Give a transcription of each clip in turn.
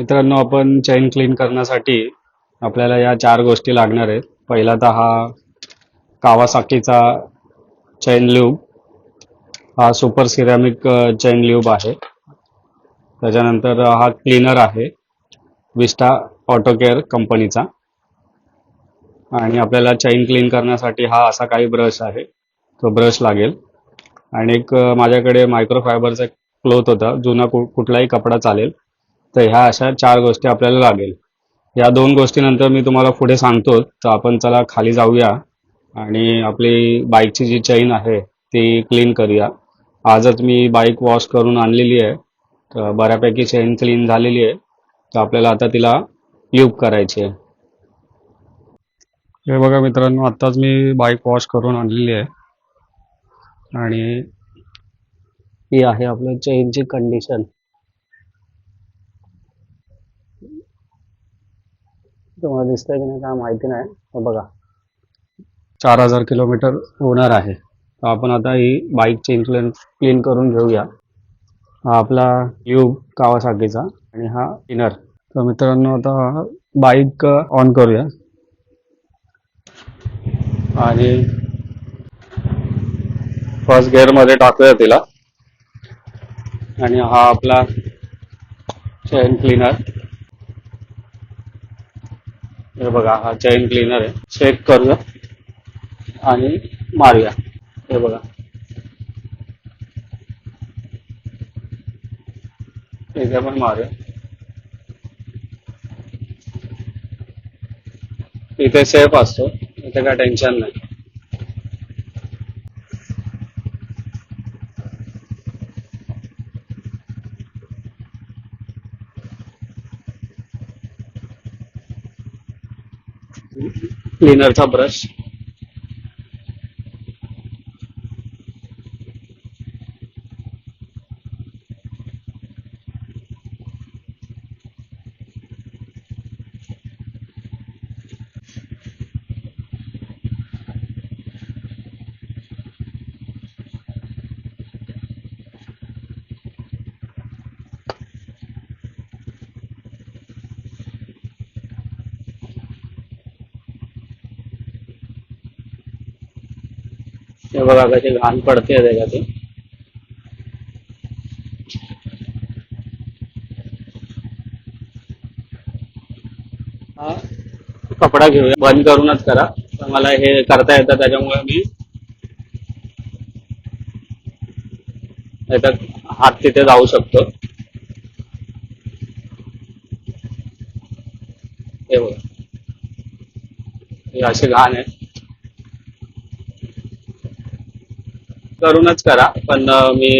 मित्रांनो आपण चैन क्लीन करण्यासाठी आपल्याला या चार गोष्टी लागणार आहेत. पहिला तर हा कावासाकीचा चैन ल्यूब हा सुपर सिरॅमिक चैन ल्यूब आहे. त्याच्यानंतर हा क्लीनर आहे. विस्टा ऑटो केअर कंपनीचा. आणि आपल्याला चैन क्लीन करण्यासाठी हा असा काही ब्रश आहे. तो ब्रश लागेल. आणि एक माझ्याकडे मायक्रोफायबरचा क्लोथ होता. जुना कु कुठलाही कपडा चालेल. तर ह्या अशा चार गोष्टी आपल्याला लागेल. या दोन गोष्टीनंतर मी तुम्हाला पुढे सांगतो. तर आपण चला खाली जाऊया आणि आपली बाईकची जी चैन आहे ती क्लीन करूया. आजच मी बाईक वॉश करून आणलेली आहे. तर बऱ्यापैकी चैन क्लीन झालेली आहे. तर आपल्याला आता तिला ल्यूब करायची आहे. हे बघा मित्रांनो आत्ताच मी बाईक वॉश करून आणलेली आहे. आणि ही आहे आपल्या चेनची कंडिशन. तुम्हाला दिसतंय की नाही काय माहिती नाही. बघा. चार हजार किलोमीटर होणार आहे. तर आपण आता ही बाईक चेंज क्लीन क्लीन करून घेऊया. हा आपला ट्यूब कावासाकीचा आणि हा इनर तर मित्रांनो आता बाईक ऑन करूया. आणि फर्स्ट गिअरमध्ये टाकूया तिला. आणि हा आपला चेन क्लीनर हे बघा हा चैन क्लीनर आहे. चेक करूया आणि मारूया. हे बघा. इथे पण मारूया. इथे सेफ असतो. इथे काय टेन्शन नाही. क्लिनरचा ब्रश हे बघा कशी घाण पडते त्याच्यात. हा? कपडा घेऊया. बंद करूनच करा. मला हे करता येतं त्याच्यामुळे मी याच्यात हात तिथे जाऊ शकतो. हे बघा. हे असे घाण आहे करूनच करा पण मी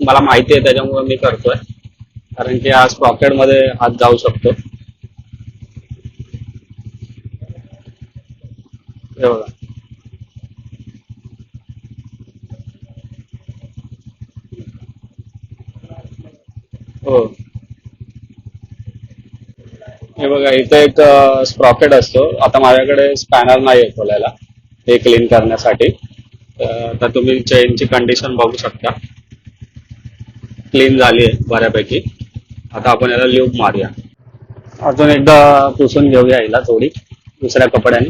मला माहिती आहे त्याच्यामुळे मी करतोय. कारण की आज पॉकेटमध्ये हात जाऊ शकतो. हे बघा. हो. हे बघा इथे एक स्प्रॉकेट असतो. आता माझ्याकडे स्पॅनर नाही आहे खोलायला. हे क्लीन करण्यासाठी. तर तुम्ही चेनची कंडिशन बघू शकता. क्लीन झाली आहे बऱ्यापैकी. आता आपण याला ल्यूब मारूया. अजून एकदा पुसून घेऊया हिला थोडी दुसऱ्या कपड्याने.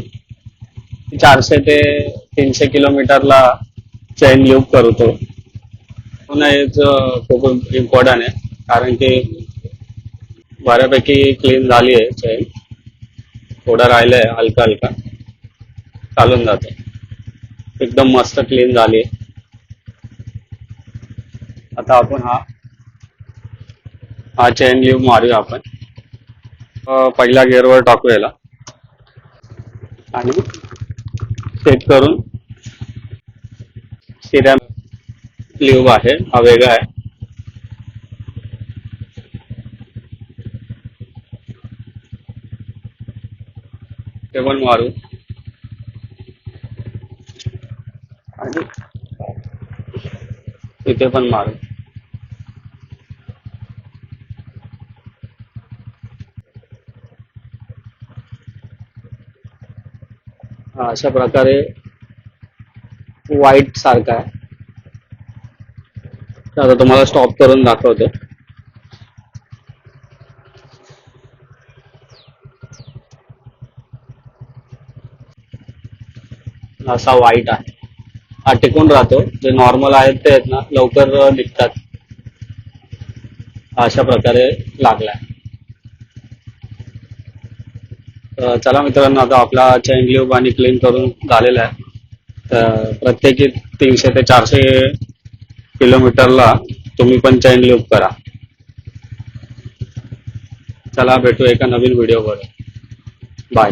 चारशे ते तीनशे किलोमीटरला चेन ल्यूब करतो पुन्हा हेच खूप इम्पॉर्टंट आहे. कारण की बऱ्यापैकी क्लीन झाली आहे चेन थोडं राहिलंय हलका हलका. चालून जातं. एकदम मस्त क्लीन झाले. आता आपण हा हा चेन लिव मारूया आपण. पहिल्या गिअरवर टाकू याला. आणि सेट करून सिरॅम लिव आहे हा वेगळा आहे. ते पण मारू. सुटेबल मारो। हा अशा प्रकारे वाईट सारखा आहे आता तो तुम्हाला स्टॉप करून दाखवते असा वाईट आहे हा टिकून राहतो. जे नॉर्मल आहेत ते आहेत ना लवकर निघतात. अशा प्रकारे लागलाय. चला मित्रांनो आता आपला चैन ल्यूब आणि क्लीन करून झालेला आहे. तर प्रत्येकी तीनशे ते चारशे किलोमीटरला तुम्ही पण चैन ल्यूब करा. चला भेटू एका नवीन व्हिडिओवर बाय